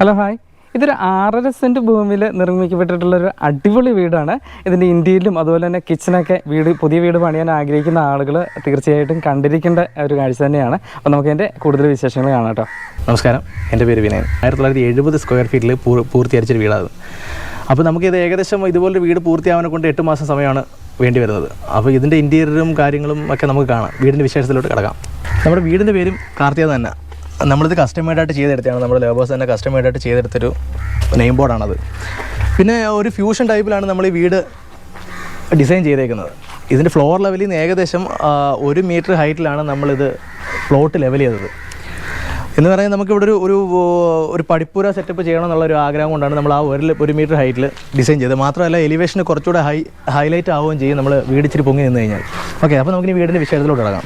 Hello hi. ഇതൊരു ആറര saint ഭൂമിയിൽ നിർമ്മിക്കപ്പെട്ടിട്ടുള്ളൊരു അടിപൊളി വീടാണ്. ഇതിന്റെ ഇന്ത്യയിലും അതുപോലെ തന്നെ കിച്ചണൊക്കെ വീട് പുതിയ വീട് പണിയാൻ ആഗ്രഹിക്കുന്ന ആളുകൾ തീർച്ചയായിട്ടും കണ്ടിരിക്കേണ്ട ഒരു കാഴ്ച തന്നെയാണ്. അപ്പോൾ നമുക്ക് അതിന്റെ കൂടുതൽ വിശേഷങ്ങൾ കാണാം കേട്ടോ. നമസ്കാരം. എന്റെ പേര് വിനയൻ. ആയിരത്തി തൊള്ളായിരത്തി എഴുപത് സ്ക്വയർ ഫീറ്റിൽ പൂർ പൂർത്തീകരിച്ചൊരു വീടാണ് അപ്പോൾ നമുക്കിത് ഏകദേശം ഇതുപോലൊരു വീട് പൂർത്തിയാവാനെ കൊണ്ട് എട്ട് മാസം സമയമാണ് വേണ്ടി വരുന്നത്. അപ്പോൾ ഇതിന്റെ ഇന്റീരിയറും കാര്യങ്ങളും ഒക്കെ നമുക്ക് കാണാം. വീടിന്റെ വിശേഷത്തിലോട്ട് കിടക്കാം. നമ്മുടെ വീടിന്റെ പേരും കാർത്തിക തന്നെ. നമ്മളിത് കസ്റ്റമേഡായിട്ട് ചെയ്തെടുത്തതാണ്. നമ്മുടെ ലേബേഴ്സ് തന്നെ കസ്റ്റമേഡായിട്ട് ചെയ്തെടുത്തൊരു നെയിം ബോർഡാണത് പിന്നെ ഒരു ഫ്യൂഷൻ ടൈപ്പിലാണ് നമ്മൾ ഈ വീട് ഡിസൈൻ ചെയ്തേക്കുന്നത്. ഇതിന്റെ ഫ്ലോർ ലെവലിൽ നിന്ന് ഏകദേശം ഒരു മീറ്റർ ഹൈറ്റിലാണ് നമ്മളിത് പ്ലോട്ട് ലെവൽ ചെയ്തത്. എന്ന് പറയുന്നത് നമുക്കിവിടെ ഒരു ഒരു ഒരു പടിപ്പുര സെറ്റപ്പ് ചെയ്യണം എന്നുള്ള ഒരു ആഗ്രഹം കൊണ്ടാണ് നമ്മൾ ആ ഒരു ഒരു മീറ്റർ ഹൈറ്റിൽ ഡിസൈൻ ചെയ്തത്. മാത്രമല്ല എലിവേഷന് കുറച്ചുകൂടെ ഹൈ ഹൈലൈറ്റ് ആവുകയും ചെയ്യും. നമ്മൾ വീടിച്ചിരി പൊങ്ങി നിന്ന് കഴിഞ്ഞാൽ. ഓക്കെ അപ്പോൾ നമുക്കിനി വീടിന്റെ വിഷയത്തിലോട്ട് കിടക്കാം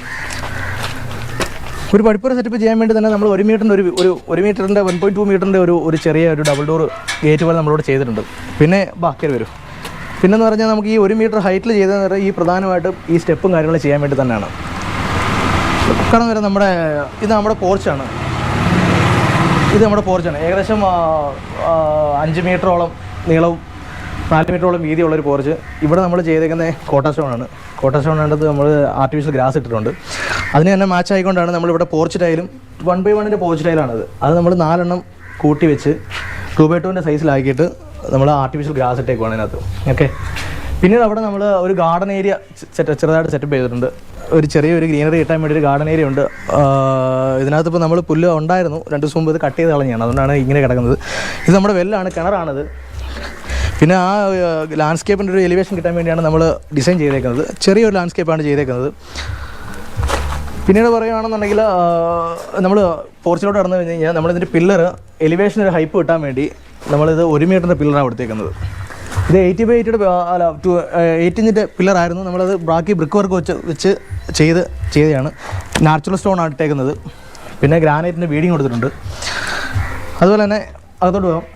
ഒരു പടിപ്പുര സെറ്റപ്പ് ചെയ്യാൻ വേണ്ടി തന്നെ നമ്മൾ ഒരു മീറ്ററിന്റെ ഒരു ഒരു ഒരു മീറ്ററിന്റെ വൺ പോയിന്റ് ടു മീറ്ററിന്റെ ഒരു ഒരു ചെറിയ ഒരു ഡബിൾ ഡോർ ഗേറ്റ് പോലെ നമ്മളോട് ചെയ്തിട്ടുണ്ട്. പിന്നെ ബാക്കി വരും. പിന്നെന്ന് പറഞ്ഞാൽ നമുക്ക് ഈ ഒരു മീറ്റർ ഹൈറ്റിൽ ചെയ്തതെന്ന് പറഞ്ഞാൽ ഈ പ്രധാനമായിട്ടും ഈ സ്റ്റെപ്പും കാര്യങ്ങളും ചെയ്യാൻ വേണ്ടി തന്നെയാണ്. കാരണം വരെ നമ്മുടെ ഇത് നമ്മുടെ പോർച്ചാണ് ഇത് നമ്മുടെ പോർച്ചാണ് ഏകദേശം അഞ്ച് മീറ്ററോളം നീളവും നാല് മീറ്ററോളം വീതിയുള്ളൊരു പോർച്ച് ഇവിടെ നമ്മൾ ചെയ്തേക്കുന്നത് കോട്ട സ്റ്റോണാണ് കോട്ട സ്റ്റോൺ നമ്മൾ ആർട്ടിഫിഷ്യൽ ഗ്രാസ് ഇട്ടിട്ടുണ്ട്. അതിന് തന്നെ മാച്ച് ആയിക്കൊണ്ടാണ് നമ്മളിവിടെ പോർച്ച് ടൈലും വൺ ബൈ വണ്ണിന്റെ പോർച്ച് ടൈലാണത് അത് നമ്മൾ നാലെണ്ണം കൂട്ടി വെച്ച് ടു ബൈ ടുവിന്റെ സൈസിലാക്കിയിട്ട് നമ്മൾ ആർട്ടിഫിഷ്യൽ ഗ്രാസ് ഇട്ടേക്കുവാണ് അതിനകത്ത്. ഓക്കെ പിന്നീട് അവിടെ നമ്മൾ ഒരു ഗാർഡൻ ഏരിയ ചെറുതായിട്ട് സെറ്റപ്പ് ചെയ്തിട്ടുണ്ട്. ഒരു ചെറിയൊരു ഗ്രീനറി കിട്ടാൻ വേണ്ടി ഒരു ഗാർഡൻ ഏരിയ ഉണ്ട്. ഇതിനകത്ത് ഇപ്പോൾ നമ്മൾ പുല്ല് ഉണ്ടായിരുന്നു. രണ്ട് ദിവസം മുമ്പ് ഇത് കട്ട് ചെയ്ത് കളഞ്ഞാണ് അതുകൊണ്ടാണ് ഇങ്ങനെ കിടക്കുന്നത്. ഇത് നമ്മുടെ വെല്ലാണ് കിണറാണിത്. പിന്നെ ആ ലാൻഡ്സ്കേപ്പിന്റെ ഒരു എലിവേഷൻ കിട്ടാൻ വേണ്ടിയാണ് നമ്മൾ ഡിസൈൻ ചെയ്തേക്കുന്നത്. ചെറിയൊരു ലാൻഡ്സ്കേപ്പാണ് ചെയ്തേക്കുന്നത്. പിന്നീട് പറയുകയാണെന്നുണ്ടെങ്കിൽ നമ്മൾ പോർച്ചിലോട്ട് കടന്നു കഴിഞ്ഞ് കഴിഞ്ഞാൽ നമ്മളിതിന്റെ പില്ലർ എലിവേഷൻ ഒരു ഹൈപ്പ് കിട്ടാൻ വേണ്ടി നമ്മളിത് ഒരു മീറ്ററിന്റെ പില്ലറാണ് എടുത്തേക്കുന്നത് ഇത് എയ്റ്റി ബൈ എയ്റ്റിയുടെ അല്ല ടു എയ്റ്റ് ഇഞ്ചിന്റെ പില്ലറായിരുന്നു നമ്മളത് ബാക്കി ബ്രിക്ക് വർക്ക് വെച്ച് വെച്ച് ചെയ്ത് ചെയ്തതാണ്. നാച്ചുറൽ സ്റ്റോൺ ആണ് ഇട്ടേക്കുന്നത്. പിന്നെ ഗ്രാനൈറ്റിന്റെ വീഡിങ് കൊടുത്തിട്ടുണ്ട്. അതുപോലെ തന്നെ അകത്തോട്ട് പോകാം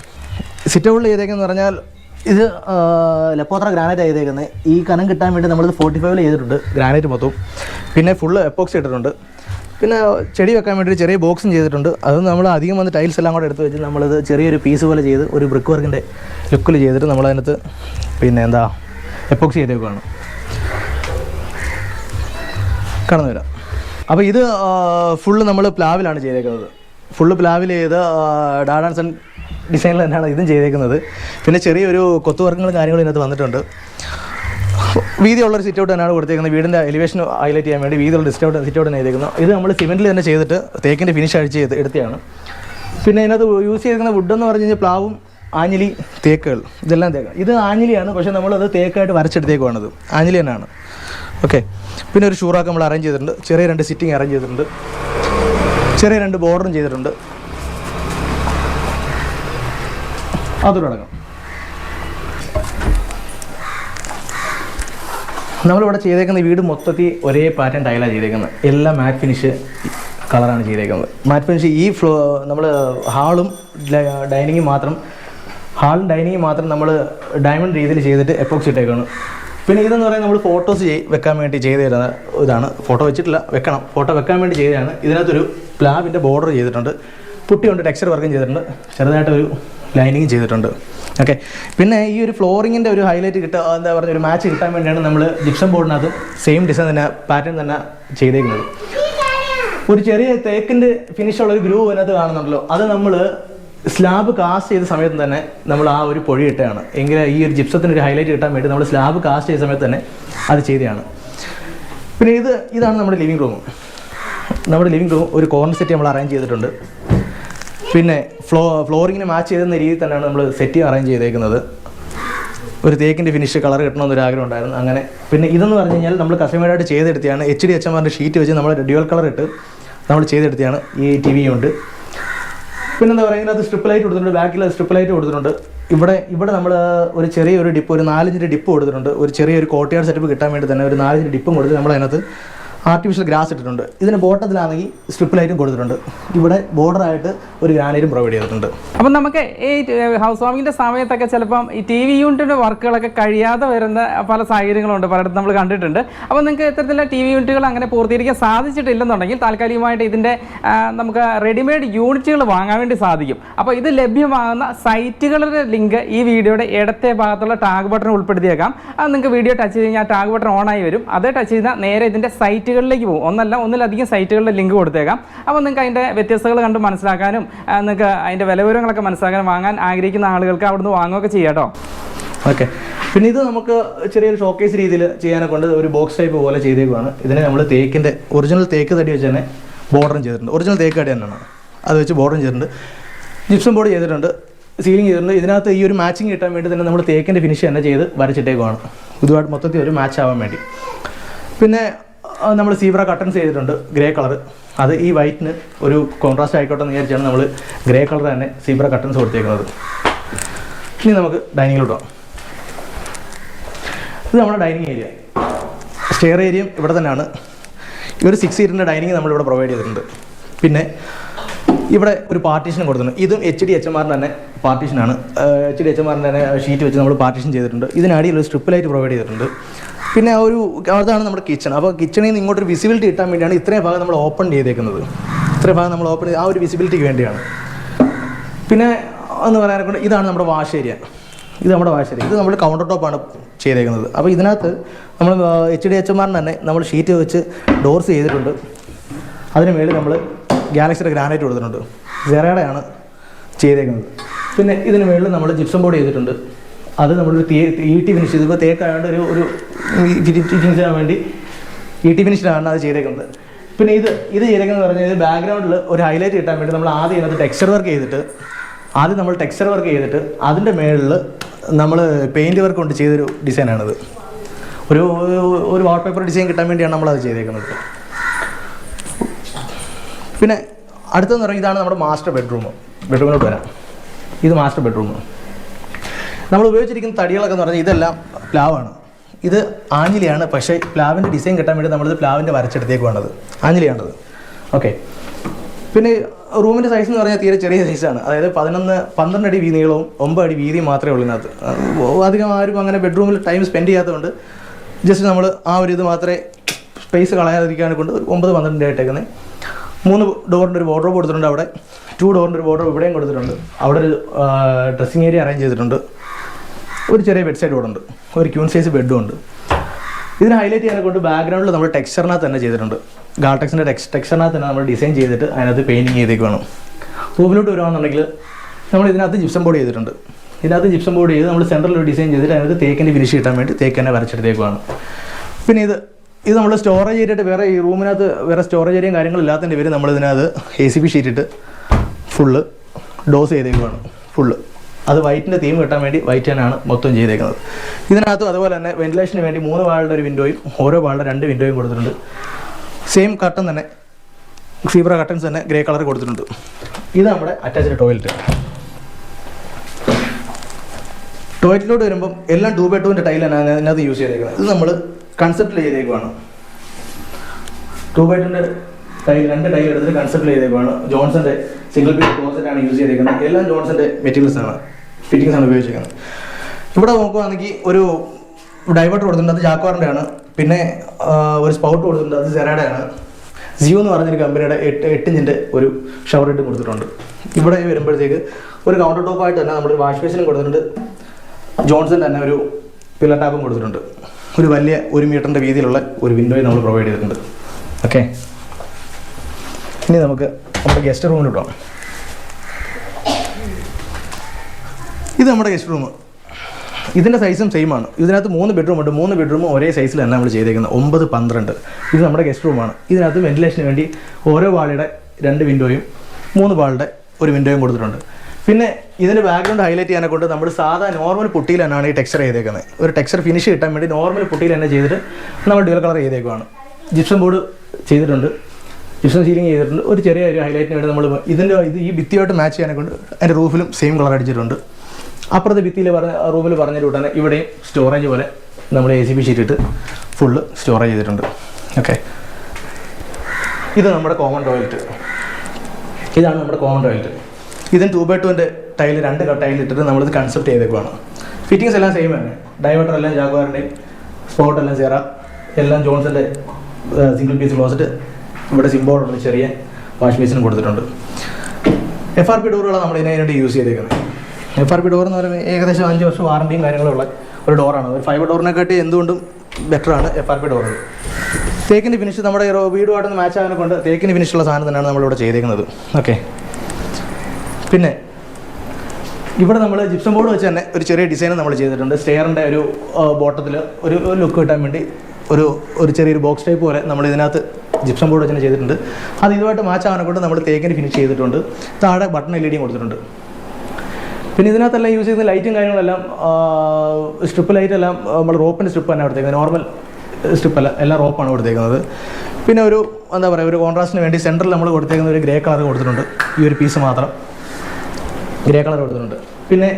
സിറ്റ് ചെയ്തേക്കെന്ന് പറഞ്ഞാൽ ഇത് ലപ്പോത്ര ഗ്രാനൈറ്റ് ചെയ്തേക്കുന്നത് ഈ കനം കിട്ടാൻ വേണ്ടി നമ്മളിത് ഫോർട്ടി ഫൈവിൽ ചെയ്തിട്ടുണ്ട്. ഗ്രാനൈറ്റ് മൊത്തം പിന്നെ ഫുള്ള് എപ്പോക്സ് ഇട്ടിട്ടുണ്ട്. പിന്നെ ചെടി വെക്കാൻ വേണ്ടി ഒരു ചെറിയ ബോക്സും ചെയ്തിട്ടുണ്ട്. അത് നമ്മൾ അധികം വന്ന് ടൈൽസ് എല്ലാം കൂടെ എടുത്ത് വെച്ച് നമ്മളിത് ചെറിയൊരു പീസ് പോലെ ചെയ്ത് ഒരു ബ്രിക്ക് വർക്കിന്റെ ലുക്കിൽ ചെയ്തിട്ട് നമ്മളതിനകത്ത് പിന്നെ എന്താ എപ്പോക്സി ചെയ്തേക്കുവാണ്. കടന്നു വരാം. അപ്പോൾ ഇത് ഫുള്ള് നമ്മൾ പ്ലാവിലാണ് ചെയ്തേക്കുന്നത്. ഫുള്ള് പ്ലാവിൽ ചെയ്ത് ഡാഡാൻ സൺ ഡിസൈനിൽ തന്നെയാണ് ഇതും ചെയ്തേക്കുന്നത്. പിന്നെ ചെറിയൊരു കൊത്തുവർക്കങ്ങളും കാര്യങ്ങളും ഇതിനകത്ത് വന്നിട്ടുണ്ട്. വീതിയുള്ളൊരു സിറ്റ് ഔട്ട് തന്നെയാണ് കൊടുത്തേക്കുന്നത്. വീടിന്റെ എലിവേഷൻ ഹൈലൈറ്റ് ചെയ്യാൻ വേണ്ടി വീതിയുള്ള സിറ്റ് ഔട്ട് സിറ്റ് ഔട്ട് തന്നെ ചെയ്തേക്കുന്നത്. ഇത് നമ്മൾ സിമെന്റിൽ തന്നെ ചെയ്തിട്ട് തേക്കിന്റെ ഫിനിഷ് അഴിച്ച് ചെയ്ത് എടുത്തതാണ്. പിന്നെ ഇതിനകത്ത് യൂസ് ചെയ്തിരിക്കുന്ന വുഡ് എന്ന് പറഞ്ഞു കഴിഞ്ഞാൽ പ്ലാവും ആഞ്ഞിലി തേക്കുകൾ. ഇതെല്ലാം തേക്ക്. ഇത് ആഞ്ഞിലിയാണ് പക്ഷേ നമ്മളത് തേക്കായിട്ട് വരച്ചെടുത്തേക്കുവാണത്. ആഞ്ഞിലി തന്നെയാണ്. ഓക്കെ പിന്നെ ഒരു ഷൂറാക്ക് നമ്മൾ അറേഞ്ച് ചെയ്തിട്ടുണ്ട്. ചെറിയ രണ്ട് സിറ്റിംഗ് അറേഞ്ച് ചെയ്തിട്ടുണ്ട്. ചെറിയ രണ്ട് ബോർഡറും ചെയ്തിട്ടുണ്ട്. അതൊരു അടക്കം. നമ്മളിവിടെ ചെയ്തേക്കുന്ന വീട് മൊത്തത്തിൽ ഒരേ പാറ്റേൺ ടൈലാണ് ചെയ്തേക്കുന്നത്. എല്ലാ മാറ്റ് ഫിനിഷ് കളറാണ് ചെയ്തേക്കുന്നത്. മാറ്റ് ഫിനിഷ് ഈ ഫ്ലോ നമ്മൾ ഹാളും ഡൈനിങ്ങും മാത്രം ഹാളും ഡൈനിങ്ങും മാത്രം നമ്മൾ ഡയമണ്ട് രീതിയിൽ ചെയ്തിട്ട് എപ്പോക്സ് ഇട്ടേക്കാണ്. പിന്നെ ഇതെന്ന് പറയുന്നത് നമ്മൾ ഫോട്ടോസ് ചെയ് വെക്കാൻ വേണ്ടി ചെയ്ത് തരുന്ന ഇതാണ്. ഫോട്ടോ വെച്ചിട്ടില്ല വെക്കണം. ഫോട്ടോ വെക്കാൻ വേണ്ടി ചെയ്തതാണ്. ഇതിനകത്തൊരു പ്ലാവിന്റെ ബോർഡർ ചെയ്തിട്ടുണ്ട്. പുട്ടി പുട്ടിയുണ്ട് ടെക്സ്ചർ വർക്കും ചെയ്തിട്ടുണ്ട്. ചെറുതായിട്ടൊരു ലൈനിങ് ചെയ്തിട്ടുണ്ട്. ഓക്കെ പിന്നെ ഈ ഒരു ഫ്ലോറിങ്ങിന്റെ ഒരു ഹൈലൈറ്റ് കിട്ടുക എന്താ പറഞ്ഞ ഒരു മാച്ച് കിട്ടാൻ വേണ്ടിയാണ് നമ്മൾ ജിപ്സം ബോർഡിനകത്ത് സെയിം ഡിസൈൻ തന്നെ പാറ്റേൺ തന്നെ ചെയ്തേക്കുന്നത്. ഒരു ചെറിയ തേക്കിന്റെ ഫിനിഷുള്ള ഒരു ഗ്രൂവ് അതിനകത്ത് കാണുന്നുണ്ടല്ലോ. അത് നമ്മൾ സ്ലാബ് കാസ്റ്റ് ചെയ്ത സമയത്ത് തന്നെ നമ്മൾ ആ ഒരു പൊഴി ഇട്ടതാണ്. എങ്കിൽ ഈ ഒരു ജിപ്സത്തിന് ഒരു ഹൈലൈറ്റ് കിട്ടാൻ വേണ്ടി നമ്മൾ സ്ലാബ് കാസ്റ്റ് ചെയ്ത സമയത്ത് തന്നെ അത് ചെയ്തതാണ്. പിന്നെ ഇത് ഇതാണ് നമ്മുടെ ലിവിങ് റൂം നമ്മുടെ ലിവിങ് റൂം ഒരു കോർണർ സെറ്റ് നമ്മൾ അറേഞ്ച് ചെയ്തിട്ടുണ്ട്. പിന്നെ ഫ്ലോ ഫ്ലോറിങ്ങിന് മാച്ച് ചെയ്തെന്ന രീതിയിൽ തന്നെയാണ് നമ്മൾ സെറ്റ് അറേഞ്ച് ചെയ്തേക്കുന്നത്. ഒരു തേക്കിന്റെ ഫിനിഷ് കളർ കിട്ടണമെന്നൊരു ആഗ്രഹം ഉണ്ടായിരുന്നു. അങ്ങനെ പിന്നെ ഇതെന്ന് പറഞ്ഞു കഴിഞ്ഞാൽ നമ്മൾ കസ്റ്റമേഡായിട്ട് ചെയ്തെടുത്തിയാണ്. എച്ച് ഡി എച്ച് ഷീറ്റ് വെച്ച് നമ്മൾ ഡ്യുവൽ കളർ ഇട്ട് നമ്മൾ ചെയ്തെടുത്തിയാണ് ഈ ടി വി ഉണ്ട് പിന്നെന്താ പറയുക ഇതിനകത്ത് സ്ട്രിപ്പ് ലൈറ്റ് കൊടുത്തിട്ടുണ്ട്. ബാക്കിൽ സ്ട്രിപ്പ് ലൈറ്റ് കൊടുത്തിട്ടുണ്ട്. ഇവിടെ ഇവിടെ നമ്മൾ ഒരു ചെറിയൊരു ഡിപ്പ് ഒരു നാലഞ്ചിന്റെ ഡിപ്പ് കൊടുത്തിട്ടുണ്ട്. ഒരു ചെറിയൊരു കോട്ടയാട് സെറ്റപ്പ് കിട്ടാൻ വേണ്ടി തന്നെ ഒരു നാലഞ്ച് ഡിപ്പും കൊടുത്ത് നമ്മൾ അതിനകത്ത് ആർട്ടിഫിഷ്യൽ ഗ്രാസ് ഇട്ടിട്ടുണ്ട്. ഇതിന് ബോട്ടത്തിലാണെങ്കിൽ സ്ട്രിപ്പ് ലൈറ്റും കൊടുത്തിട്ടുണ്ട്. ഇവിടെ ബോർഡറായിട്ട് ഒരു ഗ്രാനൈറ്റും പ്രൊവൈഡ് ചെയ്തിട്ടുണ്ട്. അപ്പം നമുക്ക് ഈ ഹൗസ് വാമിങ്ങിന്റെ സമയത്തൊക്കെ ചിലപ്പം ഈ ടി വി യൂണിറ്റിന്റെ വർക്കുകളൊക്കെ കഴിയാതെ വരുന്ന പല സാഹചര്യങ്ങളുണ്ട്. പലയിടത്തും നമ്മൾ കണ്ടിട്ടുണ്ട്. അപ്പോൾ നിങ്ങൾക്ക് ഇത്തരത്തിലുള്ള ടി വി യൂണിറ്റുകൾ അങ്ങനെ പൂർത്തീകരിക്കാൻ സാധിച്ചിട്ടില്ലെന്നുണ്ടെങ്കിൽ താൽക്കാലികമായിട്ട് ഇതിന്റെ നമുക്ക് റെഡിമെയ്ഡ് യൂണിറ്റുകൾ വാങ്ങാൻ വേണ്ടി സാധിക്കും. അപ്പോൾ ഇത് ലഭ്യമാകുന്ന സൈറ്റുകളുടെ ലിങ്ക് ഈ വീഡിയോയുടെ ഇടത്തെ ഭാഗത്തുള്ള ടാഗ് ബട്ടൺ ഉൾപ്പെടുത്തിയേക്കാം. അത് നിങ്ങൾക്ക് വീഡിയോ ടച്ച് ചെയ്ത് കഴിഞ്ഞാൽ ടാഗ് ബട്ടൺ ഓൺ ആയി വരും. അത് ടച്ച് ചെയ്താൽ നേരെ ഇതിന്റെ സൈറ്റുകളിലേക്ക് പോകും. ഒന്നല്ല ഒന്നിലധികം സൈറ്റുകളുടെ ലിങ്ക് കൊടുത്തേക്കാം. അപ്പോൾ നിങ്ങൾക്ക് അതിന്റെ വ്യത്യസ്തകൾ കണ്ട് മനസ്സിലാക്കാനും നിങ്ങൾക്ക് അതിന്റെ വിലവിവരങ്ങളൊക്കെ മനസ്സിലാക്കാനും വാങ്ങാൻ ആഗ്രഹിക്കുന്ന ആളുകൾക്ക് അവിടുന്ന് വാങ്ങുകയൊക്കെ ചെയ്യാം കേട്ടോ. ഓക്കെ. പിന്നെ ഇത് നമുക്ക് ചെറിയൊരു ഷോക്കേസ് രീതിയിൽ ചെയ്യാനൊക്കെ കൊണ്ട് ഒരു ബോക്സ് ടൈപ്പ് പോലെ ചെയ്തേക്കുവാണ്. ഇതിനെ നമ്മൾ തേക്കിന്റെ ഒറിജിനൽ തേക്ക് തടി വെച്ച് തന്നെ ബോർഡറും ചെയ്തിട്ടുണ്ട്. ഒറിജിനൽ തേക്ക് തടി തന്നെയാണ്. അത് വെച്ച് ബോർഡറും ചെയ്തിട്ടുണ്ട്. ജിപ്സം ബോർഡ് ചെയ്തിട്ടുണ്ട് സീലിംഗ് ചെയ്തിട്ടുണ്ട്. ഇതിനകത്ത് ഈ ഒരു മാച്ചിങ് കിട്ടാൻ വേണ്ടി തന്നെ നമ്മൾ തേക്കിന്റെ ഫിനിഷ് തന്നെ ചെയ്ത് വരച്ചിട്ടേക്കുവാണ്. ഇതുമായിട്ട് മൊത്തത്തിൽ ഒരു മാച്ച് ആവാൻ വേണ്ടി. പിന്നെ നമ്മൾ സീബ്ര കട്ടൺസ് ചെയ്തിട്ടുണ്ട് ഗ്രേ കളർ അത് ഈ വൈറ്റിന് ഒരു കോൺട്രാസ്റ്റ് ആയിക്കോട്ടെ എന്ന് വിചാരിച്ചാണ് നമ്മൾ ഗ്രേ കളർ തന്നെ സീബ്ര കട്ടൺസ് കൊടുത്തേക്കുന്നത്. ഇനി നമുക്ക് ഡൈനിങ്ങിലോട്ട് ഇത് നമ്മുടെ ഡൈനിങ് ഏരിയ സ്റ്റെയർ ഏരിയയും ഇവിടെ തന്നെയാണ്. ഈ ഒരു സിക്സ് സീറ്റിന്റെ ഡൈനിങ് നമ്മളിവിടെ പ്രൊവൈഡ് ചെയ്തിട്ടുണ്ട്. പിന്നെ ഇവിടെ ഒരു പാർട്ടീഷൻ കൊടുത്തിട്ടുണ്ട്. ഇതും എച്ച് ഡി എച്ച് എം ആറിന്റെ തന്നെ പാർട്ടീഷനാണ് എച്ച് ഡി എച്ച് എം ആറിന്റെ തന്നെ ഷീറ്റ് വെച്ച് നമ്മൾ പാർട്ടീഷൻ ചെയ്തിട്ടുണ്ട്. ഇതിനടിയിൽ ഒരു സ്ട്രിപ്പ് ലൈറ്റ് പ്രൊവൈഡ് ചെയ്തിട്ടുണ്ട്. പിന്നെ ആ ഒരു അതാണ് നമ്മുടെ കിച്ചൺ അപ്പോൾ കിച്ചണിൽ നിന്ന് ഇങ്ങോട്ടൊരു വിസിബിലിറ്റി കിട്ടാൻ വേണ്ടിയാണ് ഇത്രയും ഭാഗം നമ്മൾ ഓപ്പൺ ചെയ്തേക്കുന്നത്. ഇത്രയും ഭാഗം നമ്മൾ ഓപ്പൺ ആ ഒരു വിസിബിലിറ്റിക്ക് വേണ്ടിയാണ്. പിന്നെ എന്ന് പറയാനൊക്കെ ഇതാണ് നമ്മുടെ വാഷ് ഏരിയ ഇത് നമ്മുടെ വാഷ് ഏരിയ ഇത് നമ്മൾ കൗണ്ടർ ടോപ്പാണ് ചെയ്തേക്കുന്നത്. അപ്പോൾ ഇതിനകത്ത് നമ്മൾ എച്ച് ഡി എച്ച് എം തന്നെ നമ്മൾ ഷീറ്റ് വെച്ച് ഡോർസ് ചെയ്തിട്ടുണ്ട്. അതിന് മേളിൽ നമ്മൾ ഗാലക്സിയുടെ ഗ്രാനൈറ്റ് കൊടുത്തിട്ടുണ്ട്. സെറയുടെയാണ് ചെയ്തേക്കുന്നത്. പിന്നെ ഇതിന് മേളിൽ നമ്മൾ ജിപ്സം ബോർഡ് ചെയ്തിട്ടുണ്ട്. അത് നമ്മളൊരു തീ ഈ ടി ഫിനിഷ് ഇതിപ്പോൾ തേക്കായതുകൊണ്ട് ഒരു ഒരു ഫിനിഷാൻ വേണ്ടി ഈ ടി ഫിനിഷിലാണ് അത് ചെയ്തേക്കുന്നത്. പിന്നെ ഇത് ഇത് ചെയ്തേക്കുന്നത് പറഞ്ഞാൽ ഇത് ബാക്ക്ഗ്രൗണ്ടിൽ ഒരു ഹൈലൈറ്റ് കിട്ടാൻ വേണ്ടി നമ്മൾ ആദ്യം ഇതിനകത്ത് ടെക്സ്ചർ വർക്ക് ചെയ്തിട്ട് ആദ്യം നമ്മൾ ടെക്സ്ചർ വർക്ക് ചെയ്തിട്ട് അതിന്റെ മേളിൽ നമ്മൾ പെയിന്റ് വർക്ക് കൊണ്ട് ചെയ്തൊരു ഡിസൈനാണിത് ഒരു ഒരു- വാൾ പേപ്പർ ഡിസൈൻ കിട്ടാൻ വേണ്ടിയാണ് നമ്മളത് ചെയ്തേക്കുന്നത്. പിന്നെ അടുത്തെന്ന് പറഞ്ഞാൽ ഇതാണ് നമ്മുടെ മാസ്റ്റർ ബെഡ്റൂം ബെഡ്റൂമിലോട്ട് വരാം. ഇത് മാസ്റ്റർ ബെഡ്റൂം നമ്മൾ ഉപയോഗിച്ചിരിക്കുന്ന തടികളൊക്കെ എന്ന് പറഞ്ഞാൽ ഇതെല്ലാം പ്ലാവാണ്. ഇത് ആഞ്ഞിലിയാണ് പക്ഷേ പ്ലാവിന്റെ ഡിസൈൻ കിട്ടാൻ വേണ്ടി നമ്മളിത് പ്ലാവിന്റെ വരച്ചെടുത്തേക്ക് വേണ്ടത്. ആഞ്ഞിലിയാണത്. ഓക്കെ. പിന്നെ റൂമിന്റെ സൈസ് എന്ന് പറഞ്ഞാൽ തീരെ ചെറിയ സൈസാണ് അതായത് പതിനൊന്ന് പന്ത്രണ്ട് അടി വീ നീളവും ഒമ്പത് അടി വീതി മാത്രമേ ഉള്ളൂ ഇതിനകത്ത്. അധികം ആരും അങ്ങനെ ബെഡ്റൂമിൽ ടൈം സ്പെൻഡ് ചെയ്യാത്തതുകൊണ്ട് ജസ്റ്റ് നമ്മൾ ആ ഒരു ഇത് മാത്രമേ സ്പേസ് കളയാതിരിക്കാൻ കൊണ്ട് ഒമ്പത് പന്ത്രണ്ട് ആയിട്ടേക്കുന്നത് മൂന്ന് ഡോറിന്റെ ഒരു വാർഡ്രോബ് കൊടുത്തിട്ടുണ്ട് അവിടെ. ടു ഡോറിന്റെ ഒരു വാർഡ്രോബ് ഇവിടെയും കൊടുത്തിട്ടുണ്ട്. അവിടെ ഒരു ഡ്രസ്സിങ് ഏരിയ അറേഞ്ച് ചെയ്തിട്ടുണ്ട്. ഒരു ചെറിയ ബെഡ് സൈഡ് കൂടെ ഉണ്ട്. ഒരു ക്യൂൺ സൈസ് ബെഡും ഉണ്ട്. ഇതിന് ഹൈലൈറ്റ് ചെയ്യാനെ കൊണ്ട് ബാക്ക്ഗ്രൗണ്ടിൽ നമ്മൾ ടെക്സ്ചറിനകത്ത് തന്നെ ചെയ്തിട്ടുണ്ട്. ഗാർട്ടക്സിന്റെ ടെക്സ് ടെക്സ്ചറിനകത്ത് തന്നെ നമ്മൾ ഡിസൈൻ ചെയ്തിട്ട് അതിനകത്ത് പെയിന്റിങ് ചെയ്തേക്ക് വേണം. റൂമിലോട്ട് വരുവാണെന്നുണ്ടെങ്കിൽ നമ്മൾ ഇതിനകത്ത് ജിപ്സം ബോർഡ് ചെയ്തിട്ടുണ്ട്. ഇതിനകത്ത് ജിപ്സം ബോർഡ് ചെയ്ത് നമ്മൾ സെൻട്രൽ ഒരു ഡിസൈൻ ചെയ്തിട്ട് അതിനകത്ത് തേക്കിന്റെ ഫിനിഷ് കിട്ടാൻ വേണ്ടി തേക്ക് തന്നെ വരച്ചെടുത്തേക്കുവാണ് പിന്നെ ഇത് ഇത് നമ്മൾ സ്റ്റോറേജ് ചെയ്തിട്ട് വേറെ ഈ റൂമിനകത്ത് വേറെ സ്റ്റോറേജ് ഏരിയയും കാര്യങ്ങളും ഇല്ലാത്തതിന്റെ പേര് നമ്മളിതിനകത്ത് എ സി ഷീറ്റിട്ട് ഫുള്ള് ഡോസ് ചെയ്തേക്കുവാണ് ഫുള്ള് അത് വൈറ്റിന്റെ തീം കിട്ടാൻ വേണ്ടി വൈറ്റ് തന്നെയാണ് മൊത്തം ചെയ്തേക്കുന്നത്. ഇതിനകത്തും അതുപോലെ തന്നെ വെന്റിലേഷന് വേണ്ടി മൂന്ന് വാളുടെ ഒരു വിൻഡോയും ഓരോ വാളുടെ രണ്ട് വിൻഡോയും കൊടുത്തിട്ടുണ്ട്. സെയിം കട്ടൺ തന്നെ സീബ്ര കട്ടൺസ് തന്നെ ഗ്രേ കളർ കൊടുത്തിട്ടുണ്ട്. ഇത് നമ്മുടെ അറ്റാച്ച്ഡ് ടോയ്ലറ്റ് ടോയ്ലറ്റിലോട്ട് വരുമ്പം എല്ലാം ടൂ ബൈ ടൂവിന്റെ ടൈലാണ് അതിനകത്ത് യൂസ് ചെയ്തേക്കുന്നത്. ഇത് നമ്മൾ കൺസെപ്റ്റിൽ ചെയ്തേക്കുവാണ്. ടൂ ബൈ ടുന്റെ ടൈൽ രണ്ട് ടൈൽ എടുത്തിട്ട് കൺസെപ്റ്റ് ചെയ്തേക്കുവാണ്. ജോൺസന്റെ സിംഗിൾ പീസ് ക്ലോസറ്റ് ആണ് യൂസ് ചെയ്തേക്കുന്നത്. എല്ലാം ജോൺസന്റെ മെറ്റീരിയൽസ് ആണ് ഫിറ്റിംഗ്സ് ആണ് ഉപയോഗിച്ചിരിക്കുന്നത് ഇവിടെ നോക്കുവാണെങ്കിൽ ഒരു ഡൈവേർട്ടർ കൊടുത്തിട്ടുണ്ട് അത് ജാക്വാറിന്റെ ആണ്. പിന്നെ ഒരു സ്പൗട്ട് കൊടുത്തിട്ടുണ്ട് അത് സെറാഡ ആണ്. ജിയോ എന്ന് പറഞ്ഞൊരു കമ്പനിയുടെ എട്ട് എട്ട് ഇഞ്ചിന്റെ ഒരു ഷവർ ഇട്ട് കൊടുത്തിട്ടുണ്ട്. ഇവിടെ വരുമ്പോഴത്തേക്ക് ഒരു കൗണ്ടർ ടോപ്പായിട്ട് തന്നെ നമ്മൾ വാഷ് ബേസിനും കൊടുത്തിട്ടുണ്ട്. ജോൺസൺ തന്നെ ഒരു പില്ലർ ടാപ്പും കൊടുത്തിട്ടുണ്ട്. ഒരു വലിയ ഒരു മീറ്ററിന്റെ വീതിയിലുള്ള ഒരു വിൻഡോയും നമ്മൾ പ്രൊവൈഡ് ചെയ്തിട്ടുണ്ട്. ഓക്കെ ഇനി നമുക്ക് നമ്മുടെ ഗസ്റ്റ് റൂമിൽ പോകാം. ഇത് നമ്മുടെ ഗസ്റ്റ് റൂം ഇതിന്റെ സൈസും സെയിം ആണ്. ഇതിനകത്ത് മൂന്ന് ബെഡ്റൂം ഉണ്ട്. മൂന്ന് ബെഡ്റൂമും ഒരേ സൈസിൽ തന്നെ നമ്മൾ ചെയ്തേക്കുന്നത്. ഒമ്പത് പന്ത്രണ്ട്. ഇത് നമ്മുടെ ഗസ്റ്റ് റൂമാണ് ഇതിനകത്ത് വെന്റിലേഷന് വേണ്ടി ഓരോ വാളിയുടെ രണ്ട് വിൻഡോയും മൂന്ന് വാളുടെ ഒരു വിൻഡോയും കൊടുത്തിട്ടുണ്ട്. പിന്നെ ഇതിന്റെ ബാക്ക്ഗ്രൗണ്ട് ഹൈലൈറ്റ് ചെയ്യാനെ കൊണ്ട് നമ്മൾ സാധാ നോർമൽ പുട്ടിയിൽ തന്നെയാണ് ഈ ടെക്സ്ചർ ചെയ്തേക്കുന്നത്. ഒരു ടെക്സ്ചർ ഫിനിഷ് കിട്ടാൻ വേണ്ടി നോർമൽ പുട്ടിയിൽ തന്നെ ചെയ്തിട്ട് നമ്മൾ ഡ്യുവൽ കളർ ചെയ്തേക്കുവാണ്. ജിപ്സം ബോർഡ് ചെയ്തിട്ടുണ്ട്. ജിപ്സം സീലിംഗ് ചെയ്തിട്ടുണ്ട്. ഒരു ചെറിയ ഒരു ഹൈലൈറ്റിന് വേണ്ടി നമ്മൾ ഇതിന്റെ ഇത് ഈ ഭിത്തിയായിട്ട് മാച്ച് ചെയ്യാനെ കൊണ്ട് അതിന്റെ റൂഫിലും സെയിം കളർ അടിച്ചിട്ടുണ്ട്. അപ്പുറത്തെ ഭിത്തിയിൽ പറഞ്ഞ റൂമിൽ പറഞ്ഞ ഇവിടെയും സ്റ്റോറേജ് പോലെ നമ്മൾ എ സി ബി ഷീറ്റിട്ട് ഫുള്ള് സ്റ്റോറേജ് ചെയ്തിട്ടുണ്ട്. ഓക്കെ ഇത് നമ്മുടെ കോമൺ ടോയ്ലറ്റ് ഇതാണ് നമ്മുടെ കോമൺ ടോയ്ലറ്റ് ഇതിന് ടൂ ബൈ ടുവിന്റെ ടൈൽ രണ്ട് ടൈൽ ഇട്ടിട്ട് നമ്മളിത് കൺസെപ്റ്റ് ചെയ്തേക്കുവാണ്. ഫിറ്റിങ്സ് എല്ലാം സെയിം തന്നെ. ഡൈവേർട്ടർ എല്ലാം ജാഗ്വാറിന്റെയും സ്പോട്ട് എല്ലാം സീറ എല്ലാം ജോൺസിന്റെ സിംഗിൾ പീസ് ക്ലോസറ്റ് ഇവിടെ സിംബോളുണ്ട് ചെറിയ വാഷ് ബേസിനും കൊടുത്തിട്ടുണ്ട്. എഫ് ആർ പി ഡോറുകളാണ് നമ്മൾ ഇതിനായിട്ട് യൂസ് ചെയ്തേക്കുന്നത്. എഫ് ആർ പി ഡോർ എന്ന് പറയുമ്പോൾ ഏകദേശം അഞ്ച് വർഷം വാറണ്ടിയും കാര്യങ്ങളുള്ള ഒരു ഡോറാണ് ഒരു ഫൈബർ ഡോറിനെക്കാട്ടി എന്തുകൊണ്ടും ബെറ്ററാണ് എഫ് ആർ പി ഡോറുകൾ തേക്കിന്റെ ഫിനിഷ് നമ്മുടെ വീടുമായിട്ടൊന്ന് മാച്ച് ആകാനെ കൊണ്ട് തേക്കിന്റെ ഫിനിഷുള്ള സാധനം തന്നെയാണ് നമ്മളിവിടെ ചെയ്തേക്കുന്നത്. ഓക്കെ പിന്നെ ഇവിടെ നമ്മൾ ജിപ്സം ബോർഡ് വെച്ച് തന്നെ ഒരു ചെറിയ ഡിസൈൻ നമ്മൾ ചെയ്തിട്ടുണ്ട്. സ്റ്റെയറിന്റെ ഒരു ബോട്ടത്തിൽ ഒരു ലുക്ക് കിട്ടാൻ വേണ്ടി ഒരു ഒരു ചെറിയൊരു ബോക്സ് ടൈപ്പ് പോലെ നമ്മൾ ഇതിനകത്ത് ജിപ്സം ബോർഡ് വെച്ച് ചെയ്തിട്ടുണ്ട്. അത് ഇതുമായിട്ട് മാച്ച് ആകാനെ കൊണ്ട് നമ്മൾ തേക്കിന് ഫിനിഷ് ചെയ്തിട്ടുണ്ട്. താഴെ ബട്ടൺ എൽ ഇ ഡിയും കൊടുത്തിട്ടുണ്ട്. പിന്നെ ഇതിനകത്തെല്ലാം യൂസ് ചെയ്യുന്ന ലൈറ്റും കാര്യങ്ങളെല്ലാം സ്ട്രിപ്പ് ലൈറ്റ് എല്ലാം നമ്മൾ റോപ്പിന്റെ സ്ട്രിപ്പ് തന്നെ കൊടുത്തേക്കുന്നത് നോർമൽ സ്ട്രിപ്പ് അല്ല എല്ലാം റോപ്പാണ് കൊടുത്തേക്കുന്നത്. പിന്നെ ഒരു എന്താ പറയുക ഒരു കോൺട്രാസ്റ്റിന് വേണ്ടി സെന്ററിൽ നമ്മൾ കൊടുത്തേക്കുന്ന ഒരു ഗ്രേ കളർ കൊടുത്തിട്ടുണ്ട്. ഈ ഒരു പീസ് മാത്രം. ഗ്രേ കളർ കൊടുത്തിട്ടുണ്ട്. പിന്നെ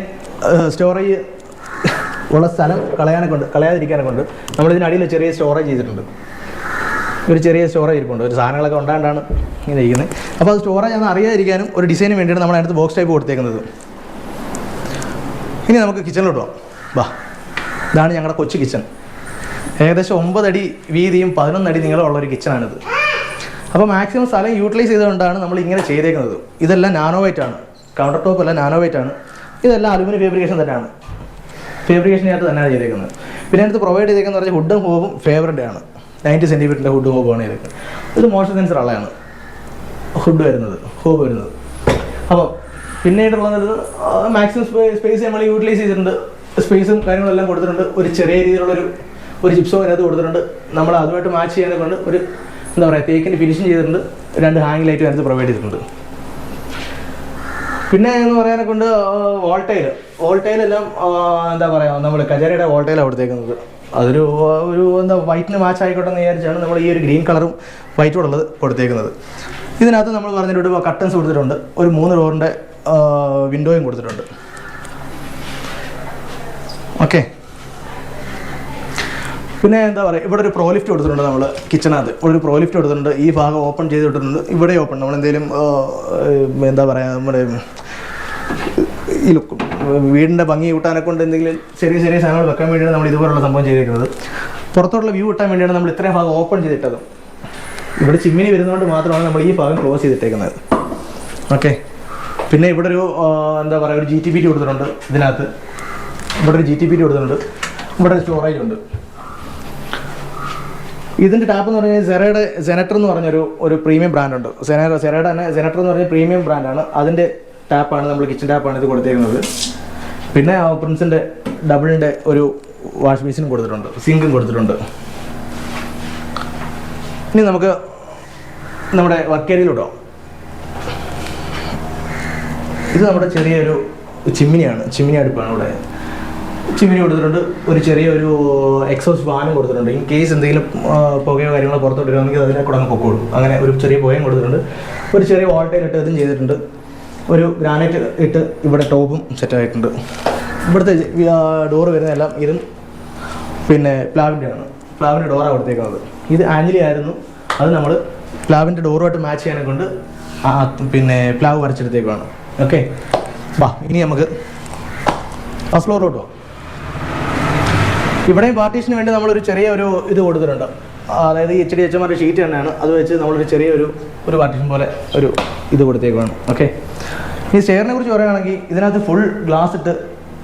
സ്റ്റോറേജ് ഉള്ള സ്ഥലം കളയാനൊക്കെ ഉണ്ട്. കളയാതിരിക്കാനൊക്കെ ഉണ്ട്. നമ്മളിതിനടിയിൽ ചെറിയ സ്റ്റോറേജ് ചെയ്തിട്ടുണ്ട്. ഒരു ചെറിയ സ്റ്റോറേജ് ഇരിപ്പുണ്ട്. ഒരു സാധനങ്ങളൊക്കെ ഉണ്ടാകൊണ്ടാണ് ഇങ്ങനെ ഇരിക്കുന്നത് അപ്പോൾ അത് സ്റ്റോറേജ് ആണെന്ന് അറിയാതിരിക്കാനും ഒരു ഡിസൈന് വേണ്ടിയാണ് നമ്മൾ അതിനകത്ത് ബോക്സ് ടൈപ്പ് കൊടുത്തേക്കുന്നത്. ഇനി നമുക്ക് കിച്ചണിലോട്ട് പോകാം വാ ഇതാണ് ഞങ്ങളുടെ കൊച്ചു കിച്ചൺ. ഏകദേശം ഒമ്പതടി വീതിയും പതിനൊന്നടി നീളമുള്ള ഒരു കിച്ചണാണിത്. അപ്പോൾ മാക്സിമം സ്ഥലം യൂട്ടിലൈസ് ചെയ്തുകൊണ്ടാണ് നമ്മൾ ഇങ്ങനെ ചെയ്തേക്കുന്നത്. ഇതെല്ലാം നാനോ വൈറ്റ് ആണ്. കൗണ്ടർ ടോപ്പ് എല്ലാം നാനോ വൈറ്റ് ആണ്. ഇതെല്ലാം അലുമിനിയം ഫേബ്രിക്കേഷൻ തന്നെയാണ്. ഫേബ്രിക്കേഷനകത്ത് തന്നെയാണ് ചെയ്തേക്കുന്നത്. പിന്നെ അടുത്ത് പ്രൊവൈഡ് ചെയ്തേക്കുന്നത് പറഞ്ഞാൽ ഹുഡും ഹോബും ഫേവറിന്റെ ആണ്. നയന്റി സെന്റിമീറ്ററിന്റെ ഹുഡ് ഹോബാണ് ഇതൊക്കെ. ഇത് മോഷൻ സെൻസർ അളയാണ് ഹുഡ് വരുന്നത് ഹോബ് വരുന്നത്. അപ്പോൾ പിന്നീടുള്ളത് മാക്സിമം സ്പേസ് നമ്മൾ യൂട്ടിലൈസ് ചെയ്തിട്ടുണ്ട്. സ്പേസും കാര്യങ്ങളെല്ലാം കൊടുത്തിട്ടുണ്ട്. ഒരു ചെറിയ രീതിയിലുള്ളൊരു ഒരു ചിപ്സോ അതിനകത്ത് കൊടുത്തിട്ടുണ്ട്. നമ്മൾ അതുമായിട്ട് മാച്ച് ചെയ്യാൻ കൊണ്ട് ഒരു എന്താ പറയുക തേക്കിന് ഫിനിഷിങ് ചെയ്തിട്ടുണ്ട്. രണ്ട് ഹാങ് ലൈറ്റും അതിനകത്ത് പ്രൊവൈഡ് ചെയ്തിട്ടുണ്ട്. പിന്നെ എന്ന് പറയാനെ കൊണ്ട് വോൾട്ടൈൽ വോൾട്ടൈലെല്ലാം എന്താ പറയുക നമ്മൾ കജാരയുടെ വോൾട്ടൈലാണ് കൊടുത്തേക്കുന്നത്. അതൊരു ഒരു എന്താ വൈറ്റിന് മാച്ച് ആയിക്കോട്ടെ എന്ന് വിചാരിച്ചാണ് നമ്മൾ ഈ ഒരു ഗ്രീൻ കളറും വൈറ്റും ഉള്ളത് കൊടുത്തേക്കുന്നത്. ഇതിനകത്ത് നമ്മൾ പറഞ്ഞിട്ടുണ്ട് കട്ടൻസ് കൊടുത്തിട്ടുണ്ട്. ഒരു മൂന്ന് ഡോറിന്റെ വിൻഡോയും കൊടുത്തിട്ടുണ്ട്. ഓക്കെ പിന്നെ എന്താ പറയുക ഇവിടെ ഒരു പ്രോലിഫ്റ്റ് കൊടുത്തിട്ടുണ്ട് നമ്മൾ കിച്ചണകത്ത് ഇവിടെ ഒരു പ്രോലിഫ്റ്റ് കൊടുത്തിട്ടുണ്ട്. ഈ ഭാഗം ഓപ്പൺ ചെയ്ത് വിട്ടിട്ടുണ്ട്. ഇവിടെ ഓപ്പൺ നമ്മൾ എന്തെങ്കിലും എന്താ പറയുക നമ്മുടെ ഈ ലുക്കും വീടിന്റെ ഭംഗി കൂട്ടാനെ കൊണ്ട് എന്തെങ്കിലും ചെറിയ ചെറിയ സാധനങ്ങൾ വെക്കാൻ വേണ്ടിയാണ് നമ്മൾ ഇതുപോലുള്ള സംഭവം ചെയ്തിരിക്കുന്നത്. പുറത്തോട്ടുള്ള വ്യൂ കിട്ടാൻ വേണ്ടിയാണ് നമ്മൾ ഇത്രയും ഭാഗം ഓപ്പൺ ചെയ്തിട്ടത്. ഇവിടെ ചിമ്മിനി വരുന്നതുകൊണ്ട് മാത്രമാണ് നമ്മൾ ഈ ഭാഗം ക്ലോസ് ചെയ്തിട്ടേക്കുന്നത്. ഓക്കെ പിന്നെ ഇവിടെ ഒരു എന്താ പറയുക ഒരു ജി ടി പി ടി കൊടുത്തിട്ടുണ്ട് ഇതിനകത്ത്. ഇവിടെ ഒരു ജി ടി പി ടി കൊടുത്തിട്ടുണ്ട്. ഇവിടെ ഒരു സ്റ്റോറേജ് ഉണ്ട്. ഇതിന്റെ ടാപ്പ് എന്ന് പറഞ്ഞാൽ സെറയുടെ സെനറ്റർ എന്ന് പറഞ്ഞൊരു ഒരു പ്രീമിയം ബ്രാൻഡുണ്ട് സെന സെറയുടെ തന്നെ സെനറ്റർ എന്ന് പറഞ്ഞ പ്രീമിയം ബ്രാൻഡാണ് അതിന്റെ ടാപ്പാണ് നമ്മൾ കിച്ചൺ ടാപ്പാണ് ഇത് കൊടുത്തേക്കുന്നത്. പിന്നെ പ്രിൻസിന്റെ ഡബിളിന്റെ ഒരു വാഷിംഗ് മെഷീനും കൊടുത്തിട്ടുണ്ട്. സിങ്കും കൊടുത്തിട്ടുണ്ട്. ഇനി നമുക്ക് നമ്മുടെ വർക്ക് ഏരിയയിലോട്ടോ ഇത് നമ്മുടെ ചെറിയൊരു ചിമ്മിനിയാണ്. ചിമ്മിനി അടുപ്പാണ് ഇവിടെ. ചിമ്മിനി കൊടുത്തിട്ടുണ്ട്. ഒരു ചെറിയൊരു എക്സോസ് ഫാനും കൊടുത്തിട്ടുണ്ട്. ഇൻ കേസ് എന്തെങ്കിലും പുകയോ കാര്യങ്ങളോ പുറത്തോട്ട് വരുവാണെങ്കിൽ അതിനെ കൂടെ അങ്ങ് പൊക്കോളും. അങ്ങനെ ഒരു ചെറിയ പുകയും കൊടുത്തിട്ടുണ്ട്. ഒരു ചെറിയ വോൾട്ടേജ് ഇട്ട് ഇതും ചെയ്തിട്ടുണ്ട്. ഒരു ഗ്രാനൈറ്റ് ഇട്ട് ഇവിടെ ടോപ്പും സെറ്റ് ആയിട്ടുണ്ട്. ഇവിടുത്തെ ഡോറ് വരുന്നതെല്ലാം ഇതും പിന്നെ പ്ലാവിന്റെ ആണ് പ്ലാവിന്റെ ഡോറാണ് കൊടുത്തേക്കുന്നത് ഇത് ആഞ്ഞിലി ആയിരുന്നു. അത് നമ്മൾ പ്ലാവിന്റെ ഡോറുമായിട്ട് മാച്ച് ചെയ്യാനെ കൊണ്ട് പിന്നെ പ്ലാവ് വരച്ചെടുത്തേക്കാണ് ഓക്കെ വാ ഇനി നമുക്ക് ഫസ്റ്റ് ഫ്ലോറിലോട്ട് പോകാം ഇവിടെയും പാർട്ടീഷന് വേണ്ടി നമ്മളൊരു ചെറിയ ഒരു ഇത് കൊടുത്തിട്ടുണ്ട്. അതായത് H D H M sheet തന്നെയാണ്. അത് വെച്ച് നമ്മളൊരു ചെറിയൊരു ഒരു പാർട്ടീഷൻ പോലെ ഒരു ഇത് കൊടുത്തേക്കാണ് ഓക്കെ ഈ ഷെയറിനെ കുറിച്ച് പറയുകയാണെങ്കിൽ ഇതിനകത്ത് ഫുൾ ഗ്ലാസ് ഇട്ട്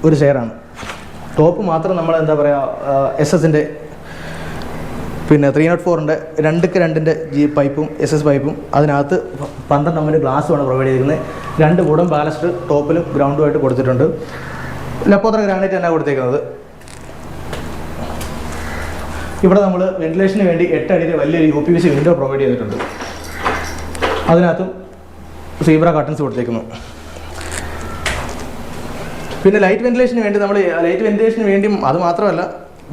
ഒരു ഷെയറാണ് ടോപ്പ് മാത്രം നമ്മൾ എന്താ പറയുക എസ് എസിന്റെ പിന്നെ ത്രീ നോട്ട് ഫോറിന്റെ രണ്ടുക്ക് രണ്ടിന്റെ ജി പൈപ്പും എസ് എസ് പൈപ്പും അതിനകത്ത് പന്ത്രണ്ട് ഗ്ലാസ് ഗ്ലാസ്സുമാണ് പ്രൊവൈഡ് ചെയ്തിരിക്കുന്നത്. രണ്ട് കൂടം ബാലസ്റ്റ് ടോപ്പിലും ഗ്രൗണ്ടുമായിട്ട് കൊടുത്തിട്ടുണ്ട്. ലപ്പോത്ര ഗ്രാനൈറ്റ് തന്നെ കൊടുത്തേക്കുന്നത്. ഇവിടെ നമ്മൾ വെന്റിലേഷന് വേണ്ടി എട്ട് അടിയിലെ വലിയൊരു U P V C window provide ചെയ്തിട്ടുണ്ട്. അതിനകത്തും സീബ്ര കട്ടൻസ് കൊടുത്തേക്കുന്നു. പിന്നെ ലൈറ്റ് വെന്റിലേഷന് വേണ്ടി നമ്മൾ ലൈറ്റ് വെന്റിലേഷന് വേണ്ടി അത് മാത്രമല്ല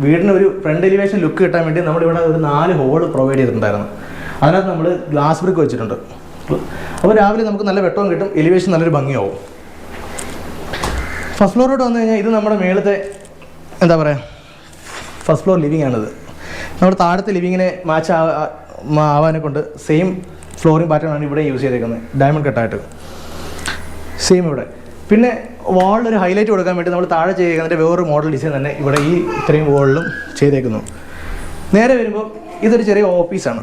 വീടിന് ഒരു ഫ്രണ്ട് എലിവേഷൻ ലുക്ക് കിട്ടാൻ വേണ്ടി നമ്മളിവിടെ ഒരു നാല് ഹോൾ പ്രൊവൈഡ് ചെയ്തിട്ടുണ്ടായിരുന്നു. അതിനകത്ത് നമ്മൾ ഗ്ലാസ് ബ്രിക്ക് വെച്ചിട്ടുണ്ട്. അപ്പോൾ രാവിലെ നമുക്ക് നല്ല വെട്ടവും കിട്ടും എലിവേഷൻ നല്ലൊരു ഭംഗിയാവും. ഫസ്റ്റ് ഫ്ലോറോട്ട് വന്നു കഴിഞ്ഞാൽ ഇത് നമ്മുടെ മേളത്തെ എന്താ പറയുക ഫസ്റ്റ് ഫ്ലോർ ലിവിംഗ് ആണിത്. നമ്മുടെ താഴത്തെ ലിവിങ്ങിനെ മാച്ച് ആവാനെ കൊണ്ട് സെയിം ഫ്ലോറിംഗ് പാറ്റേൺ ആണ് ഇവിടെ യൂസ് ചെയ്തേക്കുന്നത്. ഡയമണ്ട് കട്ടായിട്ട് സെയിം ഇവിടെ. പിന്നെ വാളിൽ ഒരു ഹൈലൈറ്റ് കൊടുക്കാൻ വേണ്ടി നമ്മൾ താഴെ ചെയ്യുന്നതിന്റെ വേറൊരു മോഡൽ ഡിസൈൻ തന്നെ ഇവിടെ ഈ ഇത്രയും വാളിലും ചെയ്തേക്കുന്നു. നേരെ വരുമ്പോൾ ഇതൊരു ചെറിയ ഓഫീസാണ്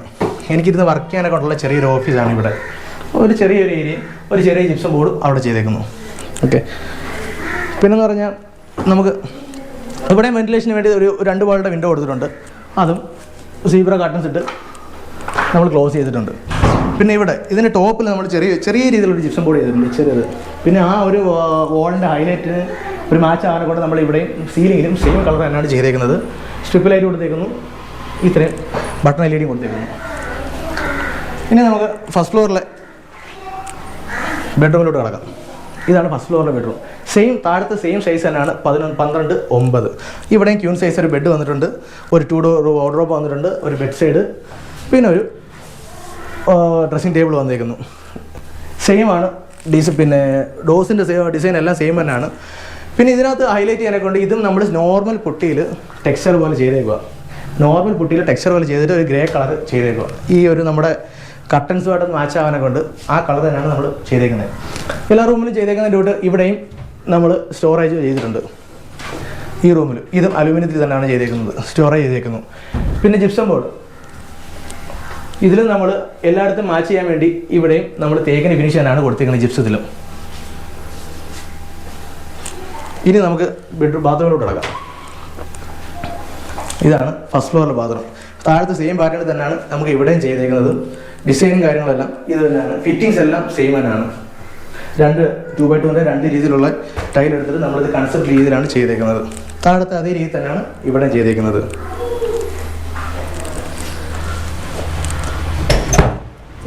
എനിക്കിരുന്ന് വർക്ക് ചെയ്യാനൊക്കെ ഉള്ള ചെറിയൊരു ഓഫീസാണ് ഇവിടെ. ഒരു ചെറിയൊരു ഏരിയ ഒരു ചെറിയ ജിപ്സം ബോർഡും അവിടെ ചെയ്തേക്കുന്നു. ഓക്കെ പിന്നെന്ന് പറഞ്ഞാൽ നമുക്ക് ഇവിടെ വെന്റിലേഷന് വേണ്ടി ഒരു രണ്ട് വാളുടെ വിൻഡോ കൊടുത്തിട്ടുണ്ട്. അതും സീബ്ര കാർട്ടൻസ് ഇട്ട് നമ്മൾ ക്ലോസ് ചെയ്തിട്ടുണ്ട്. പിന്നെ ഇവിടെ ഇതിന്റെ ടോപ്പിൽ നമ്മൾ ചെറിയ ചെറിയ രീതിയിലൊരു ജിപ്സം ബോർഡ് ചെയ്തിട്ടുണ്ട് ചെറിയത്. പിന്നെ ആ ഒരു വോളിന്റെ ഹൈലൈറ്റിന് ഒരു മാച്ച് ആകാനെ കൊണ്ട് നമ്മൾ ഇവിടെയും സീലിങ്ങിലും സെയിം കളർ തന്നെയാണ് ചെയ്തേക്കുന്നത്. സ്ട്രിപ്പ് ലൈറ്റ് കൊടുത്തേക്കുന്നു. ഇത്രയും. ബട്ടൺ എൽ ഇ ഡി കൊടുത്തേക്കുന്നു. ഇനി നമുക്ക് ഫസ്റ്റ് ഫ്ലോറിലെ ബെഡ്റൂമിലോട്ട് കിടക്കാം. ഇതാണ് ഫസ്റ്റ് ഫ്ലോറിലെ ബെഡ്റൂം സെയിം താഴത്തെ സെയിം സൈസ് തന്നെയാണ് പതിനൊന്ന് പന്ത്രണ്ട് ഒമ്പത്. ഇവിടെയും ക്യൂൺ സൈസ് ഒരു ബെഡ് വന്നിട്ടുണ്ട്. ഒരു ടു ഡോർ വാർഡ്രോബ് വന്നിട്ടുണ്ട്. ഒരു ബെഡ് സൈഡ് പിന്നെ ഒരു ഡ്രസ്സിംഗ് ടേബിൾ വന്നേക്കുന്നു. സെയിമാണ് ഡിസ് പിന്നെ ഡോസിന്റെ ഡിസൈൻ എല്ലാം സെയിം തന്നെയാണ്. പിന്നെ ഇതിനകത്ത് ഹൈലൈറ്റ് ചെയ്യാനൊക്കെ ഉണ്ട് ഇതും നമ്മൾ നോർമൽ പുട്ടിയിൽ ടെക്സ്ചർ പോലെ ചെയ്തേക്കുക നോർമൽ പുട്ടിയിൽ ടെക്സ്ചർ പോലെ ചെയ്തിട്ട് ഒരു ഗ്രേ കളർ ചെയ്തേക്കുക ഈ ഒരു നമ്മുടെ കട്ടൻസുമായിട്ട് മാച്ച് ആവാനൊക്കെ ഉണ്ട് ആ കളർ തന്നെയാണ് നമ്മൾ ചെയ്തേക്കുന്നത് എല്ലാ റൂമിലും ചെയ്തേക്കുന്ന ഡ്യൂട്ട് ഇവിടെയും നമ്മൾ സ്റ്റോറേജ് ചെയ്തിട്ടുണ്ട്. ഈ റൂമിൽ ഇതും അലുമിനിയത്തിൽ തന്നെയാണ് ചെയ്തേക്കുന്നത്. സ്റ്റോറേജ് ചെയ്തേക്കുന്നു. പിന്നെ ജിപ്സം ബോർഡ് ഇതിലും നമ്മൾ എല്ലായിടത്തും മാച്ച് ചെയ്യാൻ വേണ്ടി ഇവിടെയും നമ്മൾ തേക്കിന് ഫിനിഷ് തന്നെയാണ് കൊടുത്തേക്കുന്നത് ജിപ്സത്തിലും. ഇനി നമുക്ക് ബെഡ്റൂം ബാത്റൂമിലോട്ട് കിടക്കാം. ഇതാണ് ഫസ്റ്റ് ഫ്ലോറിലെ ബാത്റൂം താഴത്തെ സെയിം പാറ്റേൺ തന്നെയാണ് നമുക്ക് ഇവിടെയും ചെയ്തേക്കുന്നത്. ഡിസൈനും കാര്യങ്ങളെല്ലാം ഇത് തന്നെയാണ്. ഫിറ്റിങ്സ് എല്ലാം സെയിം തന്നെയാണ്. രണ്ട് ടു ബൈ ടുവിന്റെ രണ്ട് രീതിയിലുള്ള ടൈൽ എടുത്തിട്ട് നമ്മളിത് കൺസെപ്റ്റ് രീതിയിലാണ് ചെയ്തേക്കുന്നത്. താഴത്തെ അതേ രീതി തന്നെയാണ് ഇവിടെ ചെയ്തേക്കുന്നത്.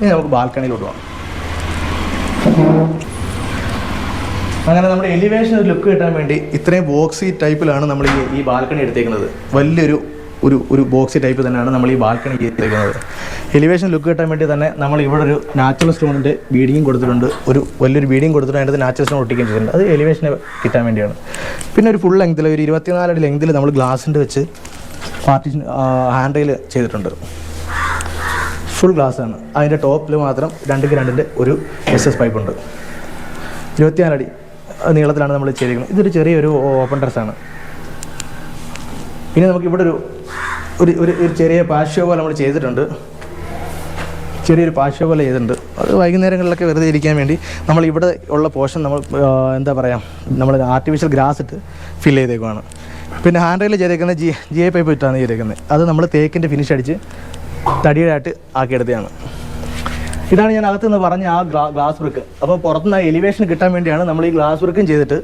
ഇനി നമുക്ക് ബാൽക്കണിയിലോട്ട് പോകാം. അങ്ങനെ നമ്മുടെ എലിവേഷൻ ഒരു ലുക്ക് കിട്ടാൻ വേണ്ടി ഇത്രയും ബോക്സി ടൈപ്പിലാണ് നമ്മൾ ഈ ഈ ബാൽക്കണി എടുത്തേക്കുന്നത്. വലിയൊരു ഒരു ഒരു ബോക്സി ടൈപ്പ് തന്നെയാണ് നമ്മൾ ഈ ബാൽക്കണി ചെയ്തിരിക്കുന്നത് എലിവേഷൻ ലുക്ക് കിട്ടാൻ വേണ്ടി തന്നെ നമ്മൾ ഇവിടെ ഒരു നാച്ചുറൽ സ്റ്റോണിന്റെ ബീഡിങ്ങും കൊടുത്തിട്ടുണ്ട്. ഒരു വലിയൊരു ബീഡിങ് കൊടുത്തിട്ട് അതിന്റെ നാച്ചുറൽ സ്റ്റോൺ ഒട്ടിക്കുകയും ചെയ്തിട്ടുണ്ട്. അത് എലിവേഷനെ കിട്ടാൻ വേണ്ടിയാണ്. പിന്നെ ഒരു ഫുൾ ലെങ്തിൽ ഒരു ഇരുപത്തിനാലടി ലെങ്തിൽ നമ്മൾ ഗ്ലാസിന്റെ വെച്ച് പാർട്ടീഷൻ ഹാൻഡ് റെയിൽ ചെയ്തിട്ടുണ്ട്. ഫുൾ ഗ്ലാസ് ആണ്. അതിന്റെ ടോപ്പിൽ മാത്രം രണ്ട് രണ്ടിന്റെ ഒരു എസ് എസ് പൈപ്പ് ഉണ്ട്. ഇരുപത്തിനാലടി നീളത്തിലാണ് നമ്മൾ ചെയ്തിരിക്കുന്നത്. ഇതൊരു ചെറിയൊരു ഓപ്പൺ ഡ്രസ്സാണ് പിന്നെ നമുക്ക് ഇവിടെ ഒരു ഒരു ഒരു ചെറിയ പാഷ്യോ പോലെ നമ്മൾ ചെയ്തിട്ടുണ്ട്. ചെറിയൊരു പാഷ്യോ പോലെ ചെയ്തിട്ടുണ്ട്. അത് വൈകുന്നേരങ്ങളിലൊക്കെ വെറുതെ ഇരിക്കാൻ വേണ്ടി നമ്മൾ ഇവിടെ ഉള്ള പോർഷൻ നമ്മൾ എന്താ പറയുക നമ്മൾ ആർട്ടിഫിഷ്യൽ ഗ്രാസ് ഇട്ട് ഫിൽ ചെയ്തേക്കുവാണ്. പിന്നെ ഹാൻഡ് റെയിൽ ചെയ്തേക്കുന്നത് ജി ജി ഐ പൈപ്പ് ഇട്ടാണ് ചെയ്തേക്കുന്നത്. അത് നമ്മൾ തേക്കിന്റെ ഫിനിഷ് അടിച്ച് തടിയായിട്ട് ആക്കിയെടുത്തതാണ് ഇതാണ് ഞാൻ അകത്തുനിന്ന് പറഞ്ഞ ആ ഗ്ലാ ഗ്ലാസ് വർക്ക് അപ്പോൾ പുറത്തുനിന്ന് ആ എലിവേഷൻ കിട്ടാൻ വേണ്ടിയാണ് നമ്മൾ ഈ ഗ്ലാസ് വർക്കും ചെയ്തിട്ട്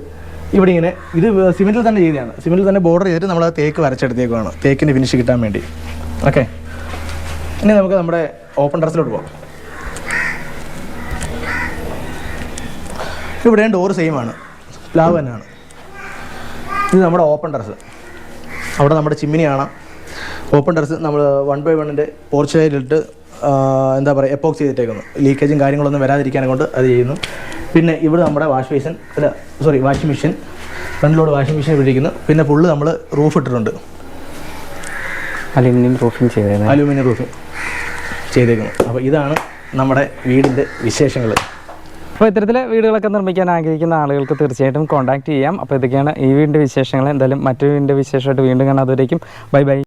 ഇവിടെ ഇങ്ങനെ ഇത് സിമെന്റിൽ തന്നെ ചെയ്തതാണ്. സിമെന്റിൽ തന്നെ ബോർഡർ ചെയ്തിട്ട് നമ്മൾ ആ തേക്ക് വരച്ചെടുത്തേക്കുവാണ്. തേക്കിന്റെ ഫിനിഷ് കിട്ടാൻ വേണ്ടി. ഓക്കെ ഇനി നമുക്ക് നമ്മുടെ ഓപ്പൺ ഡ്രസ്സിലോട്ട് പോകാം ഇവിടെയും ഡോർ സെയിം ആണ്. പ്ലാവ് തന്നെയാണ്. ഇത് നമ്മുടെ ഓപ്പൺ ഡ്രസ്സ് അവിടെ നമ്മുടെ ചിമ്മിനി കാണാം. ഓപ്പൺ ടെറസ് നമ്മൾ വൺ ബൈ വണ്ണിന്റെ പോർച്ചുഗലിലിട്ട് എന്താ പറയുക എപ്പോക്സ് ചെയ്തിട്ടേക്കുന്നു. ലീക്കേജും കാര്യങ്ങളൊന്നും വരാതിരിക്കാനെ കൊണ്ട് അത് ചെയ്യുന്നു. പിന്നെ ഇവിടെ നമ്മുടെ വാഷ് ബേസിൻ അല്ല സോറി വാഷിംഗ് മെഷീൻ ഫ്രണ്ടിലോട് വാഷിംഗ് മെഷീൻ ഇട്ടിരിക്കുന്നു. പിന്നെ ഫുള്ള് നമ്മൾ റൂഫ് ഇട്ടിട്ടുണ്ട്. അലുമിനിയം റൂഫിങ് ചെയ്തേക്കുന്നത് അലൂമിനിയം റൂഫ് ചെയ്തേക്കുന്നു. അപ്പോൾ ഇതാണ് നമ്മുടെ വീടിന്റെ വിശേഷങ്ങൾ അപ്പോൾ ഇത്തരത്തിലെ വീടുകളൊക്കെ നിർമ്മിക്കാൻ ആഗ്രഹിക്കുന്ന ആളുകൾക്ക് തീർച്ചയായിട്ടും കോൺടാക്ട് ചെയ്യാം. അപ്പോൾ ഇതൊക്കെയാണ് ഈ വീടിന്റെ വിശേഷങ്ങൾ. എന്തായാലും മറ്റൊരു വീടിന്റെ വിശേഷമായിട്ട് വീണ്ടും കാണാം. അതുവരേക്കും. Bye bye.